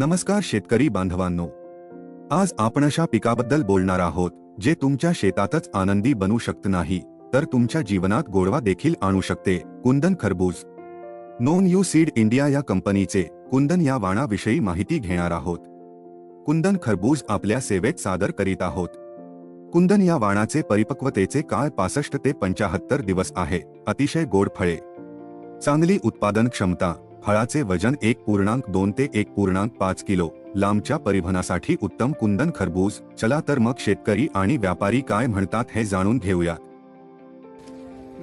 नमस्कार शेतकरी बांधवांनो. आज आपण अशा पिकाबद्दल बोलणार आहोत जे तुमच्या शेतातच आनंदी बनू शकत नाही तर तुमच्या जीवनात गोडवा देखील आणू शकते. कुंदन खरबूज. नोन यू सीड इंडिया या कंपनीचे कुंदन या वाणाविषयी माहिती घेणार आहोत. कुंदन खरबूज आपल्या सेवेत सादर करीत आहोत. कुंदन या वाणाचे परिपक्वतेचे काळ पासष्ट ते पंचाहत्तर दिवस आहे अतिशय गोड फळे. चांगली उत्पादन क्षमता फळाचे वजन एक पूर्णांक दोन ते एक पूर्णांक पाच किलो. लांबच्या परिवहनासाठी उत्तम कुंदन खरबूज. चला तर मग शेतकरी आणि व्यापारी काय म्हणतात हे जाणून घेऊया.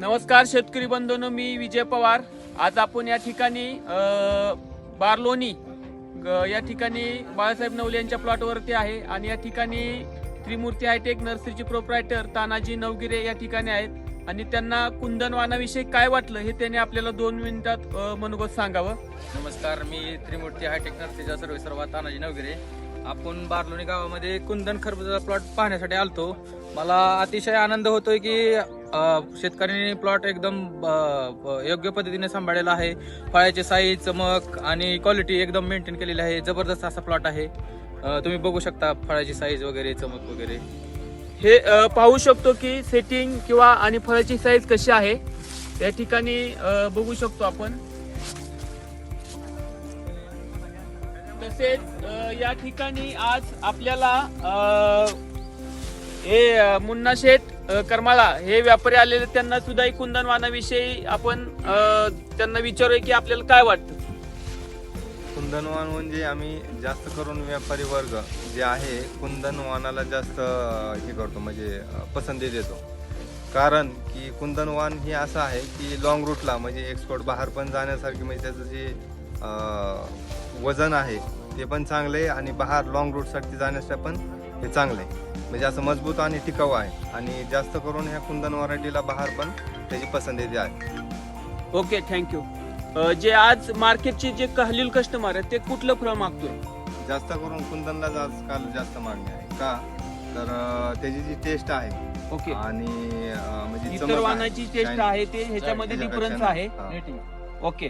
नमस्कार शेतकरी बंधूंनो मी विजय पवार. आज आपण या ठिकाणी बारलोनी या ठिकाणी बाळासाहेब नवले यांच्या प्लॉटवरती आहे आणि या ठिकाणी त्रिमूर्ती हायटेक नर्सरीचे प्रोप्रायटर तानाजी नवगिरे या ठिकाणी आहेत. आणि त्यांना कुंदनवानाविषयी काय वाटलं हे त्यांनी आपल्याला दोन मिनिटात मनोगत सांगावं. नमस्कार मी त्रिमूर्ती हायटेक नर्सरीचा सर्वे सर्वात तानाजी नवगिरे. आपण बारलोणी गावामध्ये कुंदन खरबुजाचा प्लॉट पाहण्यासाठी आलतो. मला अतिशय आनंद होतोय की शेतकऱ्यांनी प्लॉट एकदम ब- योग्य पद्धतीने सांभाळलेला आहे. फळाची साईज चमक आणि क्वालिटी एकदम मेंटेन केलेली आहे. जबरदस्त असा प्लॉट आहे. तुम्ही बघू शकता फळाची साईज वगैरे चमक वगैरे. हे पाहू शकतो की सेटिंग किंवा आणि फळाची साईज कशी आहे या ठिकाणी बघू शकतो आपण. तसेच या ठिकाणी आज आपल्याला हे मुन्ना शेठ करमाळा हे व्यापारी आलेले त्यांना सुद्धा एक कुंदनवानाविषयी आपण त्यांना विचारूया की आपल्याला काय वाटतं. कुंदनवान म्हणजे आम्ही जास्त करून व्यापारी वर्ग जे आहे कुंदनवानाला जास्त हे करतो म्हणजे पसंती देतो. कारण की कुंदनवान हे असं आहे की लॉंग रूटला म्हणजे एक्सपोर्ट बाहेर पण जाण्यासारखी म्हणजे त्याचं जे वजन आहे ते पण चांगलं आहे आणि बाहेर लॉंग रूटसाठी जाण्यासाठी पण हे चांगलं आहे. म्हणजे असं मजबूत आणि टिकाऊ आहे. आणि जास्त करून ह्या कुंदन व्हरायटीला बाहेर पण त्याची पसंती आहे. ओके थँक्यू जे आज मार्केटचे जे हलील कस्टमर आहेत ते कुठलं फळ मागतोय? जास्त करून कुंदनलाच आजकाल जास्त मागणी आहे. का? तर अं, त्याची जी टेस्ट आहे ओके. आणि अं, म्हणजे इतर वाहनाची टेस्ट आहे ते ह्याच्यामध्ये डिफरन्स आहे. ओके.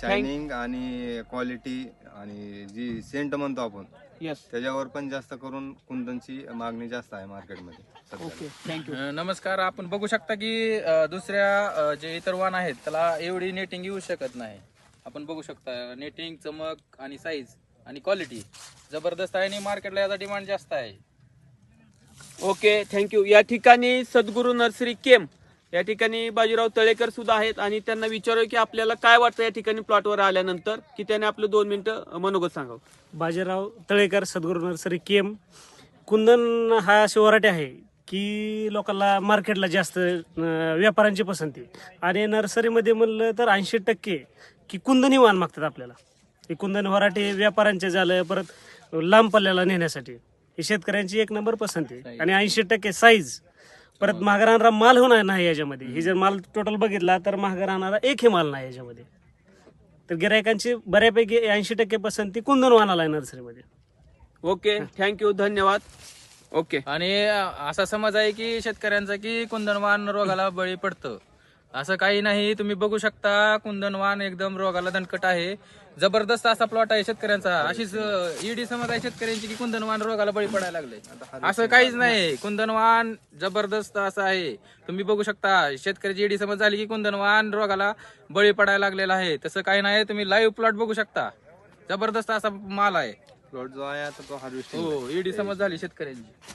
शायनिंग आणि क्वालिटी आणि जी सेंट म्हणतो आपण येस त्याच्यावर पण जास्त करून कुंदनची मागणी जास्त आहे मार्केटमध्ये सध्या. ओके थँक्यू अ, नमस्कार आपण बघू शकता की अ, दुसऱ्या अ, जे इतर वाण आहेत त्याला एवढी नेटिंग येऊ शकत नाही. आपण बघू शकता नेटिंग चमक आणि साईज आणि क्वालिटी जबरदस्त आहे आणि मार्केटला याचा डिमांड जास्त आहे. ओके थँक्यू या ठिकाणी सद्गुरू नर्सरी केम या ठिकाणी बाजीराव तळेकर सुद्धा आहेत आणि त्यांना विचारू की आपल्याला काय वाटतं या ठिकाणी प्लॉटवर आल्यानंतर की त्याने आपलं दोन मिनिटं मनोगत सांगावं. बाजीराव तळेकर सद्गुरू नर्सरी केम कुंदन हा शिवराटे आहे की लोकांना मार्केटला जास्त व्यापाऱ्यांची पसंती आणि नर्सरीमध्ये म्हणलं तर ऐंशी टक्के की कुंदनी वाण मागतात आपल्याला. हे कुंदन वराठी व्यापाऱ्यांचे झालं परत लांब पल्ल्याला नेण्यासाठी. ही शेतकऱ्यांची एक नंबर पसंती आहे. आणि ऐंशी टक्के साईज परत महाग राहणारा माल होणार नाही याच्यामध्ये. ही जर माल टोटल बघितला तर महाग राहणारा एकही माल नाही याच्यामध्ये. तर गिरायकांची बऱ्यापैकी ऐंशी टक्के पसंती कुंदन वाणाला आहे नर्सरीमध्ये. ओके थँक्यू धन्यवाद. ओके. आणि असा समज आहे की शेतकऱ्यांचा की कुंदनवान रोगाला बळी पडतं. असं काही नाही तुम्ही बघू शकता कुंदनवान एकदम रोगाला दणकट आहे. जबरदस्त असा प्लॉट आहे शेतकऱ्यांचा. अशीच ईडी समज आहे शेतकऱ्यांची की कुंदनवान रोगाला बळी पडायला लागले. असं काहीच नाही. कुंदनवान जबरदस्त असं आहे. तुम्ही बघू शकता शेतकऱ्याची ईडी समज झाली की कुंदनवान रोगाला बळी पडायला लागलेला आहे. तसं काही नाही तुम्ही लाईव्ह प्लॉट बघू शकता. जबरदस्त असा माल आहे. प्लॉट जो आहे तो हार्वेस्टिंग हो ईडी समज झाली शेतकऱ्यांची.